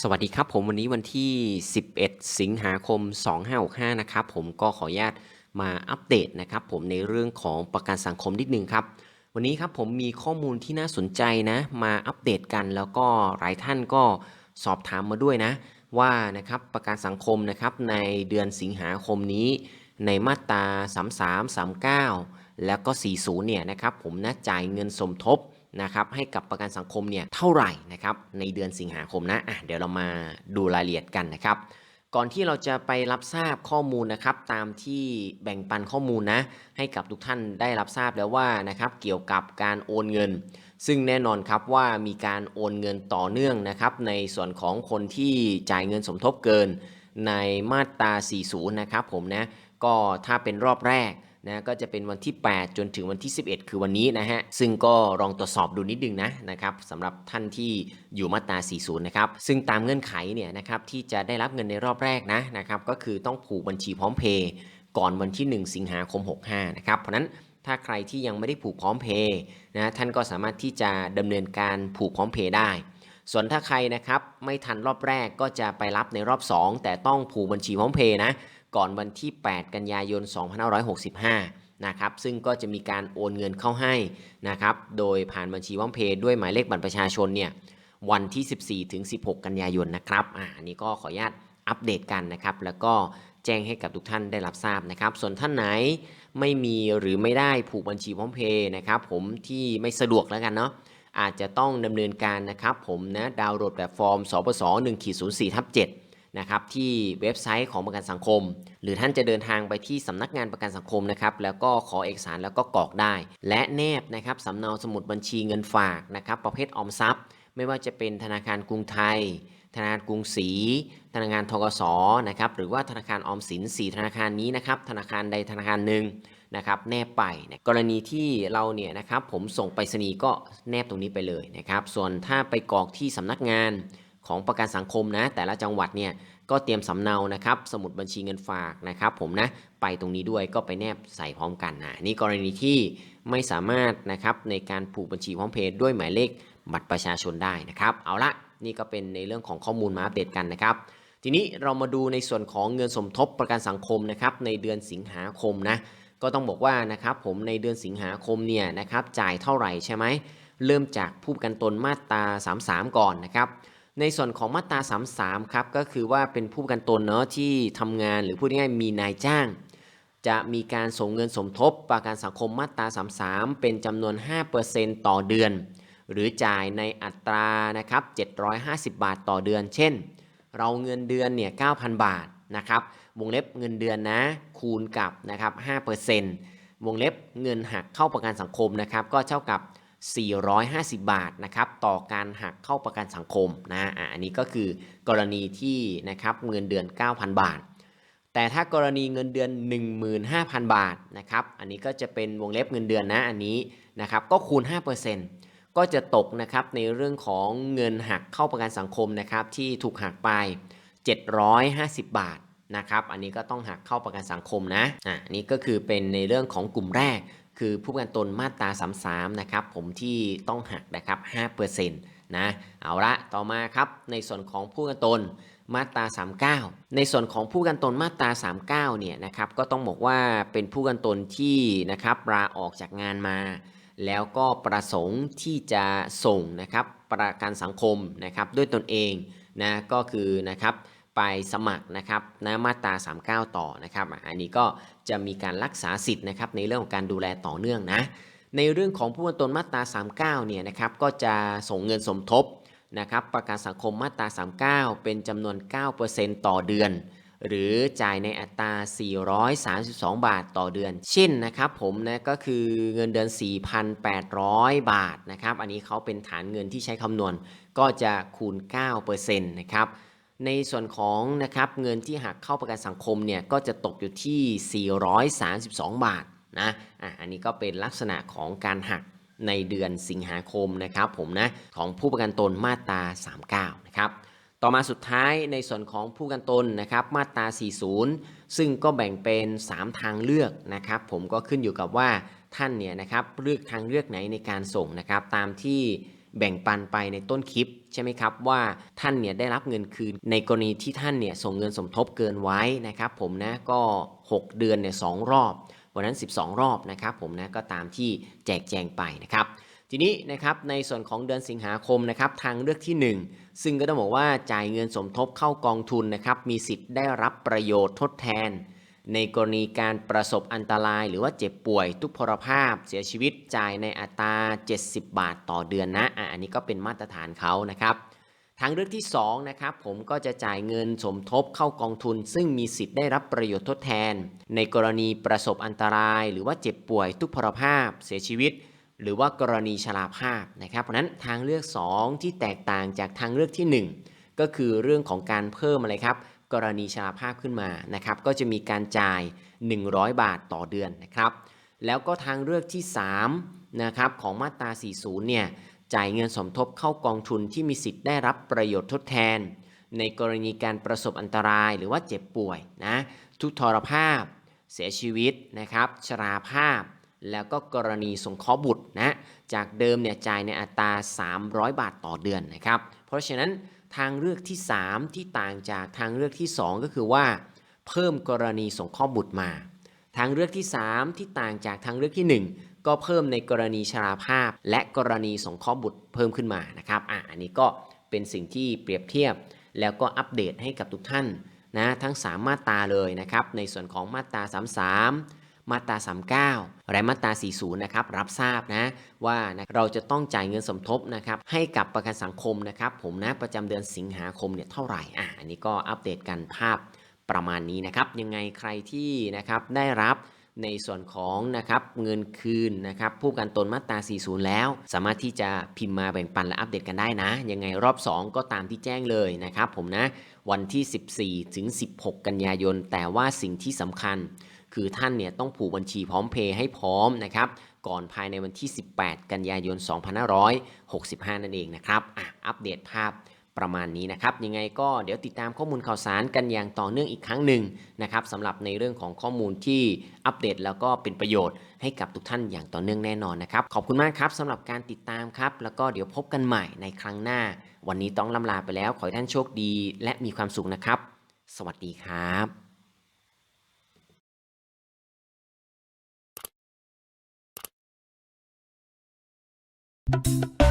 สวัสดีครับผมวันนี้วันที่ 11 สิงหาคม 2565 นะครับผมก็ขออนุญาตมาอัปเดตนะครับผมในเรื่องของประกันสังคมนิดนึงครับ วันนี้ครับผมมีข้อมูลที่น่าสนใจนะมาอัปเดตกันแล้วก็หลายท่านก็สอบถามมาด้วยนะ ว่านะครับประกันสังคมนะครับในเดือนสิงหาคมนี้ ในมาตรา 33 39 แล้วก็ 40 เนี่ยนะครับผมนะจ่ายเงินสมทบ นะครับให้กับประกันสังคมเนี่ยเท่าไหร่นะครับในเดือนสิงหาคมนะอะเดี๋ยวเรามาดูรายละเอียดกันนะครับ ก่อนที่เราจะไปรับทราบข้อมูลนะครับตามที่แบ่งปันข้อมูลนะให้กับทุกท่านได้รับทราบแล้วว่านะครับเกี่ยวกับการโอนเงิน ซึ่งแน่นอนครับว่ามีการโอนเงินต่อเนื่องนะครับในส่วนของคนที่จ่ายเงินสมทบเกินในมาตรา 40 นะครับผมนะก็ถ้าเป็นรอบแรก นะก็จะเป็นวันที่ 8 จนถึงวันที่ 11 คือวันนี้นะฮะ ซึ่งก็ลองตรวจสอบดูนิดนึงนะนะครับสำหรับท่านที่อยู่มาตรา 40 นะครับ ซึ่งตามเงื่อนไขเนี่ยนะครับที่จะได้รับเงินในรอบแรกนะนะครับก็คือต้องผูกบัญชีพร้อมเพย์ก่อนวันที่ 1 สิงหาคม 65 นะครับ เพราะนั้นถ้าใครที่ยังไม่ได้ผูกพร้อมเพย์นะท่านก็สามารถที่จะดำเนินการผูกพร้อมเพย์ได้ ส่วนถ้าใครนะครับไม่ทันรอบแรกก็จะไปรับในรอบ 2 แต่ต้องผูกบัญชีพร้อมเพย์นะ ก่อนวันที่ 8 กันยายน 2565 นะครับ ซึ่งก็จะมีการโอนเงินเข้าให้นะครับ โดยผ่านบัญชีพร้อมเพย์ด้วยหมายเลขบัตรประชาชนเนี่ยวันที่ 14 ถึง 16 กันยายนนะครับ อ่านี้ก็ขออนุญาตอัปเดตกันนะครับ แล้วก็แจ้งให้กับทุกท่านได้รับทราบนะครับ ส่วนท่านไหนไม่มีหรือไม่ได้ผูกบัญชีพร้อมเพย์นะครับ ผมที่ไม่สะดวกแล้วกันเนาะ อาจจะต้องดำเนินการนะครับ ผมนะ ดาวน์โหลดแบบฟอร์มสปส1ขีด04ทับ7 นะครับที่เว็บไซต์ของประกันสังคม หรือท่านจะเดินทางไปที่สำนักงานประกันสังคมนะครับแล้วก็ขอเอกสารแล้วก็กรอกได้ และแนบนะครับสำเนาสมุดบัญชีเงินฝากนะครับประเภทออมทรัพย์ ไม่ว่าจะเป็นธนาคารกรุงไทย ธนาคารกรุงศรีธนาคารทกสนะครับหรือว่าธนาคารออมสิน4ธนาคารนี้นะครับธนาคารใดธนาคารหนึ่งนะครับแนบไปนะกรณีที่เราเนี่ยนะครับผมส่งไปรษณีย์ก็แนบตรงนี้ไปเลยนะครับส่วนถ้าไปกรอกที่สำนักงานของประกันสังคมนะแต่ละจังหวัดเนี่ย ก็เตรียมสำเนานะครับสมุดบัญชีเงินฝากนะครับผมนะไปตรงนี้ด้วยก็ไปแนบใส่พร้อมกันนะนี่กรณีที่ไม่สามารถนะครับในการผูกบัญชีพร้อมเพย์ด้วยหมายเลขบัตรประชาชนได้นะครับ เอาละนี่ก็เป็นในเรื่องของข้อมูลมาอัปเดตกันนะครับ ทีนี้เรามาดูในส่วนของเงินสมทบประกันสังคมนะครับในเดือนสิงหาคมนะก็ต้องบอกว่านะครับผมในเดือนสิงหาคมเนี่ยนะครับจ่ายเท่าไหร่ใช่ไหมเริ่มจากผู้ประกันตนมาตรา 33 ก่อนนะครับ ในส่วนของมาตรา 33 ครับ ก็คือว่าเป็นผู้ประกันตนเนาะที่ทำงานหรือพูดง่ายๆมีนายจ้าง จะมีการส่งเงินสมทบ ประกันสังคมมาตรา 33 เป็นจำนวน 5%ต่อเดือน หรือจ่ายในอัตรานะครับ750 บาทต่อเดือน เช่น เราเงินเดือนเนี่ย9,000 บาทนะครับวงเล็บเงินเดือนนะคูณกับนะครับ5%วงเล็บเงินหักเข้าประกันสังคมนะครับก็เท่ากับ 450 บาทนะครับต่อการหักเข้าประกันสังคมนะอันนี้ก็คือกรณีที่นะครับเงินเดือน 9,000 บาท แต่ถ้ากรณีเงินเดือน 15,000 บาทนะครับอันนี้ก็จะเป็นวงเล็บเงินเดือนนะอันนี้นะครับก็คูณ 5%ก็จะตกนะครับในเรื่องของเงินหักเข้าประกันสังคมนะครับที่ถูกหักไป 750 บาทนะครับอันนี้ก็ต้องหักเข้าประกันสังคมนะอะอันนี้ก็คือเป็นในเรื่องของกลุ่มแรก คือผู้ประกันตนมาตรา33นะครับผมที่ต้องหักนะครับ5%นะเอาละต่อมาครับในส่วนของผู้ประกันตนมาตรา 39 ในส่วนของผู้กันตนมาตรา 39 เนี่ยนะครับก็ต้องบอกว่าเป็นผู้กันตนที่นะครับลาออกจากงานมา แล้วก็ประสงค์ที่จะส่งนะครับประกันสังคมนะครับด้วยตนเองนะก็คือนะครับไปสมัครนะครับนะมาตรา 39 ต่อนะครับอันนี้ก็ จะมีการรักษาสิทธิ์นะครับในเรื่องของการดูแลต่อเนื่องนะในเรื่องของผู้ประกันตนมาตรา 39 เนี่ยนะครับก็จะส่งเงินสมทบนะครับประกันสังคมมาตรา 39 เป็นจำนวน 9%ต่อเดือน หรือจ่ายในอัตรา 432 บาทต่อเดือน เช่นนะครับผมนะก็คือเงินเดือน 4,800 บาทนะครับอันนี้เขาเป็นฐานเงินที่ใช้คำนวณก็จะคูณ 9%นะครับ ในส่วนของนะครับเงินที่หักเข้าประกันสังคมเนี่ยก็จะตกอยู่ที่ 432 บาทนะอะอันนี้ก็เป็นลักษณะของการหักในเดือนสิงหาคมนะครับผมนะของผู้ประกันตนมาตรา 39 นะครับต่อมาสุดท้ายในส่วนของผู้ประกันตนนะครับมาตรา 40 ซึ่งก็แบ่งเป็น 3 ทางเลือกนะครับผมก็ขึ้นอยู่กับว่าท่านเนี่ยนะครับเลือกทางเลือกไหนในการส่งนะครับตามที่ แบ่งปันไปในต้นคลิปใช่ไหมครับว่าท่านเนี่ยได้รับเงินคืน ในกรณีที่ท่านเนี่ยส่งเงินสมทบเกินไว้นะครับผมนะก็ 6 เดือนเนี่ยสองรอบ วันนั้น 12 รอบนะครับผมนะก็ตามที่แจกแจงไปนะครับทีนี้นะครับในส่วนของเดือนสิงหาคมนะครับทางเลือกที่ 1 ซึ่งก็ต้องบอกว่าจ่ายเงินสมทบเข้ากองทุนนะครับมีสิทธิ์ได้รับประโยชน์ทดแทน ในกรณีการประสบอันตราย หรือว่าเจ็บป่วย ทุกพลภาพเสียชีวิตจ่ายในอัตรา 70 บาทต่อเดือนนะอันนี้ก็เป็นมาตรฐานเขานะครับทางเลือกที่2นะครับผมก็จะจ่ายเงินสมทบเข้ากองทุน ซึ่งมีสิทธิ์ได้รับประโยชน์ทดแทน ในกรณีประสบอันตราย หรือว่าเจ็บป่วยทุกพลภาพเสียชีวิต หรือว่ากรณีชราภาพนะครับเพราะฉะนั้นทางเลือก 2 ที่แตกต่างจากทางเลือกที่ 1 ก็คือเรื่องของการเพิ่มอะไรครับ กรณีชราภาพขึ้นมานะครับก็จะมีการจ่าย 100 บาทต่อเดือนนะครับ แล้วก็ทางเลือกที่3นะครับของมาตรา 40 เนี่ยจ่ายเงินสมทบเข้ากองทุนที่มีสิทธิ์ได้รับประโยชน์ทดแทน ในกรณีการประสบอันตรายหรือว่าเจ็บป่วยนะทุกทรภาพ เสียชีวิตนะครับชราภาพ แล้วก็กรณีสงเคราะห์บุตรนะจากเดิมเนี่ยจ่ายในอัตรา 300 บาทต่อเดือนนะครับ เพราะฉะนั้น ทางเลือกที่ 3 ที่ต่างจากทางเลือกที่ 2 ก็คือว่า เพิ่มกรณีสงเคราะห์บุตรมา ทางเลือกที่ 3 ที่ต่างจากทางเลือกที่ 1 ก็เพิ่มในกรณีชราภาพ และกรณีสงเคราะห์บุตรเพิ่มขึ้นมานะครับอะอันนี้ก็เป็นสิ่งที่เปรียบเทียบ แล้วก็อัปเดตให้กับทุกท่านนะทั้ง 3 มาตราเลยนะครับในส่วนของมาตรา 33 มาตรา 39 และมาตรา 40 นะครับรับทราบนะว่านะเราจะต้องจ่ายเงินสมทบนะครับให้กับประกันสังคมนะครับผมนะประจำเดือนสิงหาคมเนี่ยเท่าไหร่อะอันนี้ก็อัปเดตกันภาพประมาณนี้นะครับยังไงใครที่นะครับได้รับในส่วนของนะครับเงินคืนนะครับผู้ประกันตนมาตรา 40 แล้ว สามารถที่จะพิมพ์มาแบ่งปันและอัปเดตกันได้นะ ยังไงรอบ 2 ก็ตามที่แจ้งเลยนะครับผมนะ วันที่ 14 ถึง 16 กันยายน แต่ว่าสิ่งที่สำคัญ คือท่านเนี่ยต้องผูกบัญชีพร้อมเพย์ให้พร้อมนะครับก่อนภายในวันที่ 18 กันยายน 2565 นั่นเองนะครับอะอัปเดตภาพประมาณนี้นะครับยังไงก็เดี๋ยวติดตามข้อมูลข่าวสารกันอย่างต่อเนื่องอีกครั้งหนึ่งนะครับสำหรับในเรื่องของข้อมูลที่อัปเดตแล้วก็เป็นประโยชน์ให้กับทุกท่านอย่างต่อเนื่องแน่นอนนะครับขอบคุณมากครับสำหรับการติดตามครับ แล้วก็เดี๋ยวพบกันใหม่ในครั้งหน้า วันนี้ต้องลำลาไปแล้วขอให้ท่านโชคดี และมีความสุขนะครับ สวัสดีครับ you